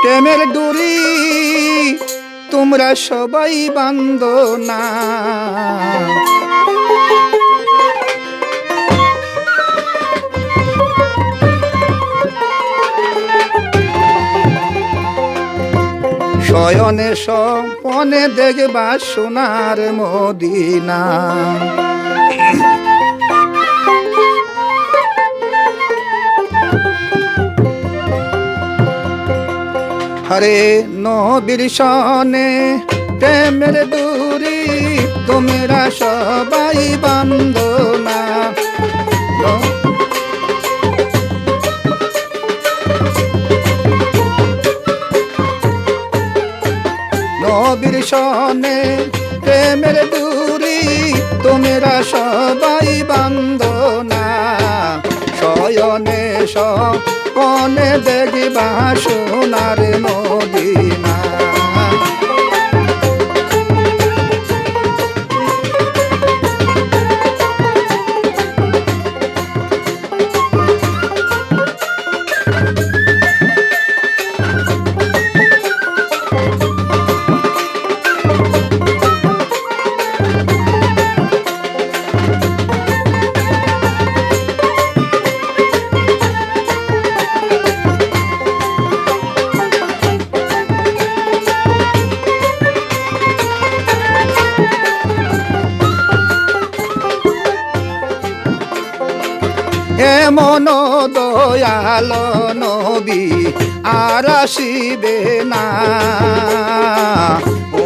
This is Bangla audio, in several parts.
প্রেমের দূরি তোমরা সবাই বান্ধ না শয়নে স্বপনে দেখবা সোনার মদিনা। হরে নবীর সনে, প্রেমের দূরি, তোমরা সবাই বান্ধনা নবীর সনে, প্রেমের দূরি, তোমরা সবাই বান্ধনা শয়নে সপনে দেখিবা সোনার মদিনা। এমন দয়াল নবী আর আসিবে না।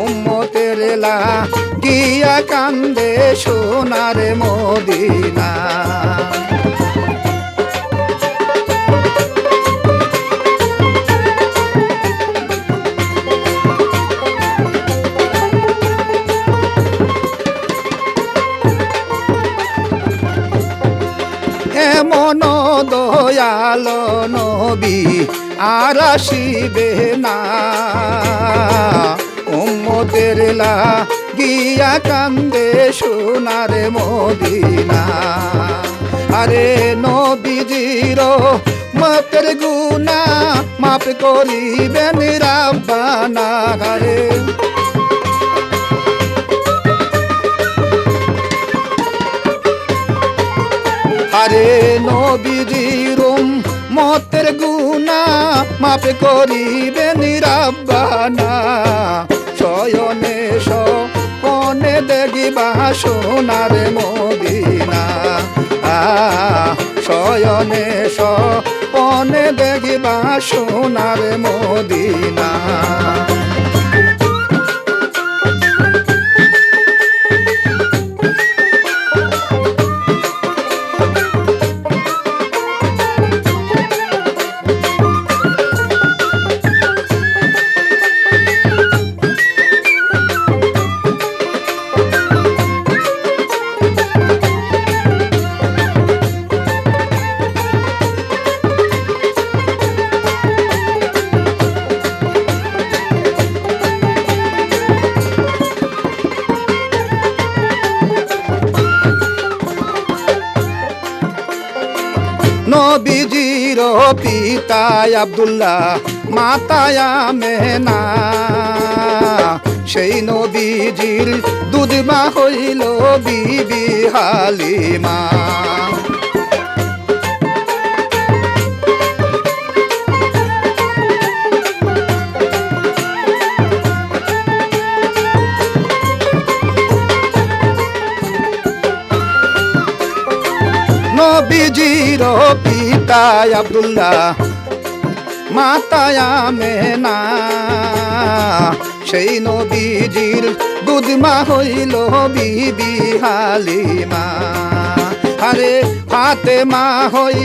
উম্মতের লা গিয়া কান্দে সোনার মদিনা। এমন দয়াল নবী আর আসিবে না। উম্মতের গিয়া কান্দে সোনার মদিনা। আরে নবীজির মাপের গুনা মাপ করিবেন রাব্বানা, আরে নবীজিরুম মতের গুনা মাপ করিবে নিরাব্বানা শয়নে সপনে দেখিবা সোনার মদিনা। শয়নে সপনে দেখিবা সোনার মদিনা। নবীজির পিতায় আবদুল্লাহ মাতায়া মেনা সেই নবীজির দুধমা হইল বিবি হালিমা। নবীজির পিতায় আব্দুল্লাহ, মাতায়া মেনা সেই নবীজির দুধমা হইল বিবি হালিমা। আরে হাতে মা হই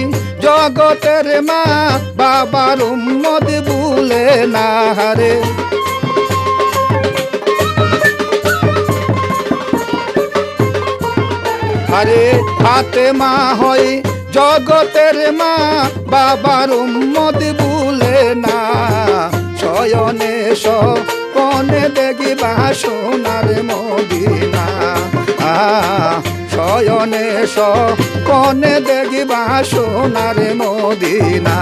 জগতের মা, বাবার উম্মদ বুলে না হারে আরে হাতে মা হয়, জগতের মা বাবার উম্মদ বুলে না। শয়নে সপনে দেখিবা সোনার মদিনা। শয়নে সপনে দেখিবা সোনার মদিনা।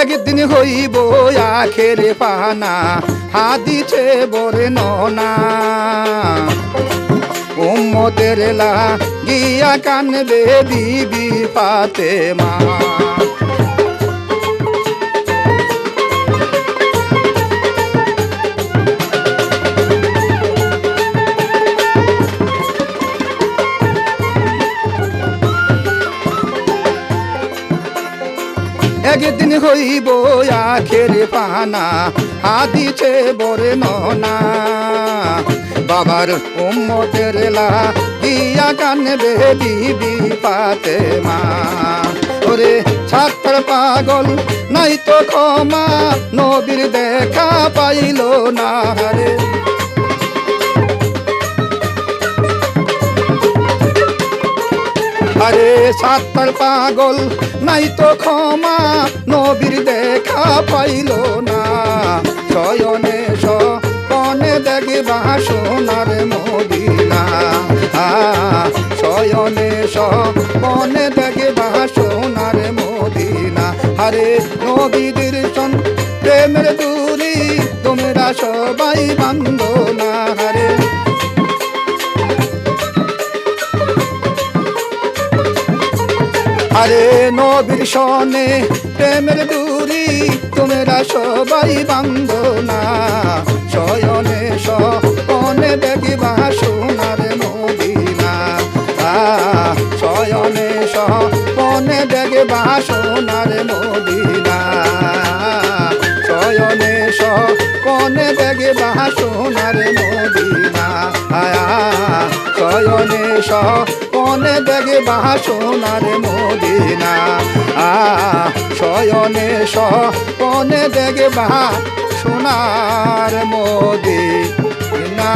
একদিন হইব আখের পানা হাদিছে বরে ননা। উম্মতের লা গিয়া কানবে বিবি পাতে মা একদিন হইব আখের পানা হাদিছে বরে ননা। বাবার উম্মতের লা গিয়া কানবে বিবি পাতে মা ওরে ছাত্র পাগল, নাই তো ক্ষমা, নবীর দেখা পাইল না রে। আরে সাতটার পাগল নাই তো ক্ষমা নবীর দেখা পাইল না। শয়নে সনে দেখবা সোনার মদিনা। আ, শয়নে সনে দেখবা সোনার মদিনা। আরে নবীদের সন প্রেমের দূরি তোমরা সবাই বান্ধ না। রে আরে নবীর সনে প্রেমের দূরি, তোমরা সবাই বান্ধ না শয়নে সনে দেখিবা সোনার মদিনা। শয়নে সনে দেখিবা সোনার মদিনা। সনে বাহা সোনার মদিনা। আয়া, শয়নে সনে বাহা সোনার মদিনা। আ, শয়নে সনে বাহা সোনার মদিনা।